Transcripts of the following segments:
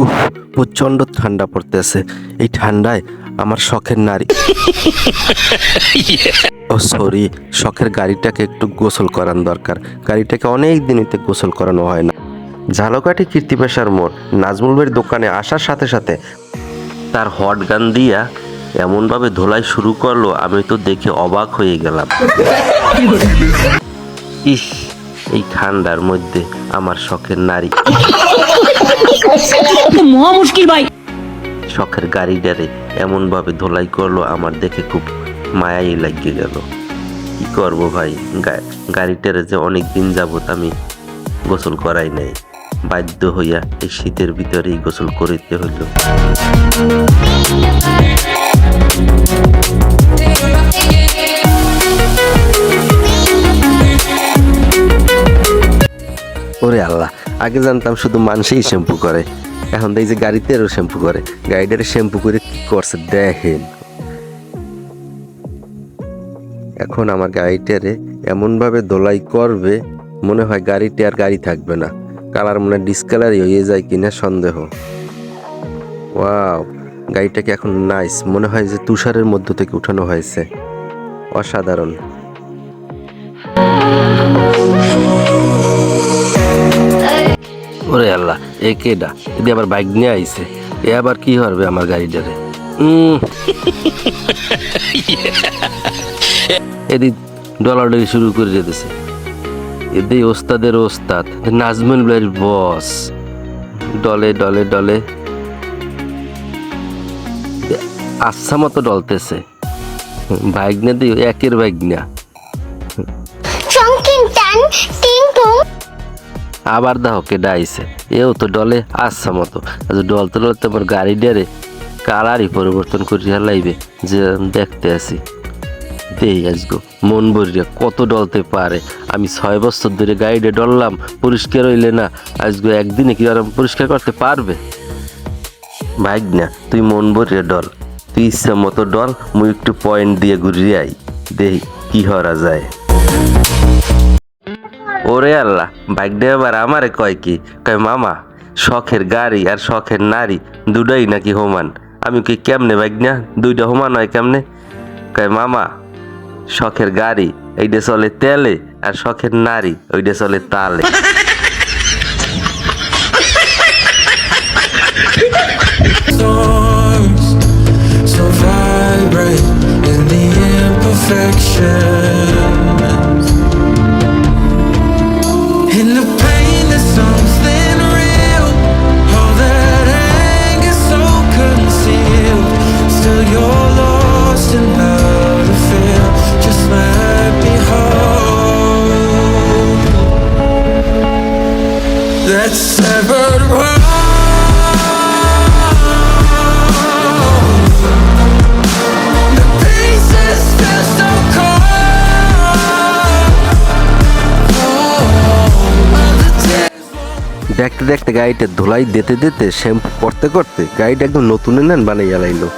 উফ, প্রচণ্ড ঠান্ডা পড়তেছে। এই ঠান্ডায় আমার শখের নারী। ও সরি শখের গাড়িটাকে একটু গোসল করান দরকার। গাড়িটাকে অনেক দিন হইতে গোসল করানো হয় না। ঝালকাঠি কীর্তিপেশার মোড়। নাজমুল ভাইয়ের দোকানে আসার সাথে সাথে তার হট গান দিয়া এমনভাবে ধোলাই শুরু করল, আমি তো দেখে অবাক হয়ে গেলাম। ইস এই ঠান্ডার মধ্যে আমার শখের নারী। মহা মুশকিল ভাই। শখের গাড়িটারে এমনভাবে ধোলাই করল আমার দেখে খুব মায়াই লাগিয়ে গেল। কি করব ভাই? গা- গাড়িটারে যে অনেক দিন যাবত আমি গোসল করাই নাই। বাধ্য হইয়া এই শীতের ভিতরেই গোসল করিতে হইল। ওরে আল্লাহ, আগে জানতাম শুধু মানুষই শ্যাম্পু করে। এখন দেখি যে গাড়িতেও শ্যাম্পু করে। গাড়িটারে শ্যাম্পু করে কি করছে দেখেন। এখন আমার গাড়িটারে এমনভাবে দোলাই করবে, মনে হয় গাড়িটি আর গাড়ি থাকবে না। কালার মনে হয় ডিসকালারই হয়ে যায় কিনা সন্দেহ। ওয়াও, গাড়িটাকে এখন নাইস মনে হয় যে তুষারের মধ্য থেকে উঠানো হয়েছে। অসাধারণ। এ কেডা এদি আবার বাইক নিয়ে আইছে। এ আবার কি হবে আমার গাড়িটারে। এদি ডলাডলি শুরু করে যেতেছে এদি ওস্তাদের ওস্তাদ নাজমুল ভাইয়ের বস। ডলে ডলে ডলে। আচ্ছা মতো ডলতেছে। বাইক না দিও, একের বাইক আবার দাও কেডা আইছে এও তো ডলে আসছে মতো। আজ ডলতে ডলতে আমার গাড়ি ডেরে কালারই পরিবর্তন করে লাইবে, যে দেখতে আসি দেই আজগো, মন ভরিয়া কত ডলতে পারে। আমি ছয় বছর ধরে গাড়িতে ডললাম, পরিষ্কার হইলে না, আজগো একদিনে কি আর পরিষ্কার করতে পারবে? ভাইগ না, তুই মন ভরিয়া ডল। তুই ইচ্ছা মতো ডল, মুই একটু পয়েন্ট দিয়ে ঘুরিয়ে আই। দেই, কি হরা যায়। ওরে আল্লাহ, বাইক ড্রাইভার আমারে কয় কি? কয়, মামা, শখের গাড়ি আর শখের নারী দুটাই নাকি সমান। আমি কি কেমনে বাইক না দুইটা সমান হয় কেমনে? কয়, মামা, শখের গাড়ি এইটা চলে তেলে আর শখের নারী ওইটা চলে তালে. দেখতে দেখতে গাড়িটা ধুলাই দিতে দিতে শ্যাম্পু করতে করতে গাড়িটা একদম নতুন নেন বানাইয়া লাইলো।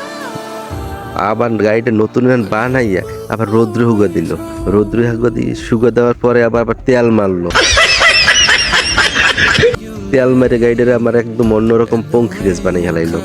আবার গাড়িটা নতুন নেন বানাইয়া আবার রৌদ্র হুগা দিল। রৌদ্র হুগা দিয়ে সুগা দেওয়ার পরে আবার আবার তেল মারলো। তেল গাইডের আমার একদম অন্যরকম পঙ্খিরেজ বানিয়ে লাইলো।